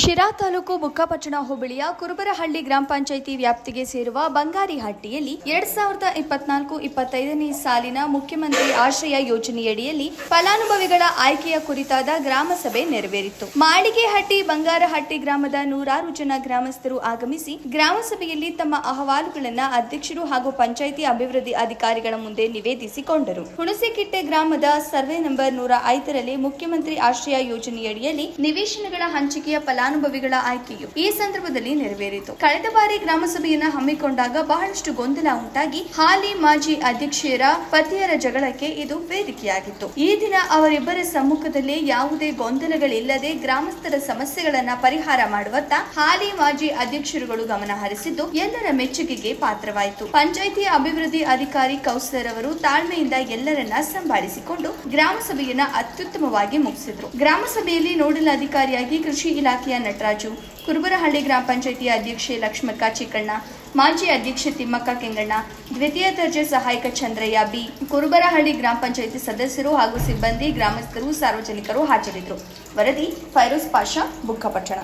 ಶಿರಾ ತಾಲೂಕು ಬುಕ್ಕಪಟ್ಟಣ ಹೋಬಳಿಯ ಕುರುಬರಹಳ್ಳಿ ಗ್ರಾಮ ಪಂಚಾಯಿತಿ ವ್ಯಾಪ್ತಿಗೆ ಸೇರುವ ಬಂಗಾರಿಹಟ್ಟಿಯಲ್ಲಿ ಎರಡ್ ಸಾವಿರದ ಇಪ್ಪತ್ನಾಲ್ಕು ಇಪ್ಪತ್ತೈದನೇ ಸಾಲಿನ ಮುಖ್ಯಮಂತ್ರಿ ಆಶ್ರಯ ಯೋಜನೆಯಡಿಯಲ್ಲಿ ಫಲಾನುಭವಿಗಳ ಆಯ್ಕೆಯ ಕುರಿತಾದ ಗ್ರಾಮ ಸಭೆ ನೆರವೇರಿತು ಮಾಳಿಗೆಹಟ್ಟಿ ಬಂಗಾರಹಟ್ಟಿ ಗ್ರಾಮದ ನೂರಾರು ಜನ ಗ್ರಾಮಸ್ಥರು ಆಗಮಿಸಿ ಗ್ರಾಮ ಸಭೆಯಲ್ಲಿ ತಮ್ಮ ಅಹವಾಲುಗಳನ್ನು ಅಧ್ಯಕ್ಷರು ಹಾಗೂ ಪಂಚಾಯಿತಿ ಅಭಿವೃದ್ಧಿ ಅಧಿಕಾರಿಗಳ ಮುಂದೆ ನಿವೇದಿಸಿಕೊಂಡರು. ಹುಣಸೆಕಿಟ್ಟೆ ಗ್ರಾಮದ ಸರ್ವೆ ನಂಬರ್ ನೂರ ಐದರಲ್ಲಿ ಮುಖ್ಯಮಂತ್ರಿ ಆಶ್ರಯ ಯೋಜನೆಯಡಿಯಲ್ಲಿ ನಿವೇಶನಗಳ ಹಂಚಿಕೆಯ ಫಲಾನುಭವಿಗಳ ಆಯ್ಕೆಯು ಈ ಸಂದರ್ಭದಲ್ಲಿ ನೆರವೇರಿತು. ಕಳೆದ ಬಾರಿ ಗ್ರಾಮಸಭೆಯನ್ನು ಹಮ್ಮಿಕೊಂಡಾಗ ಬಹಳಷ್ಟು ಗೊಂದಲ ಉಂಟಾಗಿ ಹಾಲಿ ಮಾಜಿ ಅಧ್ಯಕ್ಷರ ಪತಿಯರ ಜಗಳಕ್ಕೆ ಇದು ವೇದಿಕೆಯಾಗಿತ್ತು. ಈ ದಿನ ಅವರಿಬ್ಬರ ಸಮ್ಮುಖದಲ್ಲಿ ಯಾವುದೇ ಗೊಂದಲಗಳಿಲ್ಲದೆ ಗ್ರಾಮಸ್ಥರ ಸಮಸ್ಯೆಗಳನ್ನ ಪರಿಹಾರ ಮಾಡುವತ್ತ ಹಾಲಿ ಮಾಜಿ ಅಧ್ಯಕ್ಷರುಗಳು ಗಮನ ಹರಿಸಿದ್ದು ಎಲ್ಲರ ಮೆಚ್ಚುಗೆಗೆ ಪಾತ್ರವಾಯಿತು. ಪಂಚಾಯಿತಿ ಅಭಿವೃದ್ಧಿ ಅಧಿಕಾರಿ ಕೌಸರ್ ಅವರು ತಾಳ್ಮೆಯಿಂದ ಎಲ್ಲರನ್ನ ಸಂಭಾಳಿಸಿಕೊಂಡು ಗ್ರಾಮಸಭೆಯನ್ನ ಅತ್ಯುತ್ತಮವಾಗಿ ಮುಗಿಸಿದ್ರು. ಗ್ರಾಮಸಭೆಯಲ್ಲಿ ನೋಡಲ್ ಅಧಿಕಾರಿಯಾಗಿ ಕೃಷಿ ಇಲಾಖೆಯ ನಟರಾಜು, ಕುರುಬರಹಳ್ಳಿ ಗ್ರಾಮ ಪಂಚಾಯಿತಿಯ ಅಧ್ಯಕ್ಷೆ ಲಕ್ಷ್ಮಕ್ಕ ಚಿಕ್ಕಣ್ಣ, ಮಾಜಿ ಅಧ್ಯಕ್ಷೆ ತಿಮ್ಮಕ್ಕ ಕೆಂಗಣ್ಣ, ದ್ವಿತೀಯ ದರ್ಜೆ ಸಹಾಯಕ ಚಂದ್ರಯ್ಯ ಬಿ, ಕುರುಬರಹಳ್ಳಿ ಗ್ರಾಮ ಪಂಚಾಯಿತಿ ಸದಸ್ಯರು ಹಾಗೂ ಸಿಬ್ಬಂದಿ, ಗ್ರಾಮಸ್ಥರು, ಸಾರ್ವಜನಿಕರು ಹಾಜರಿದ್ದರು. ವರದಿ ಫೈರೋಸ್ ಪಾಷಾ, ಬುಕ್ಕಪಟ್ಟಣ.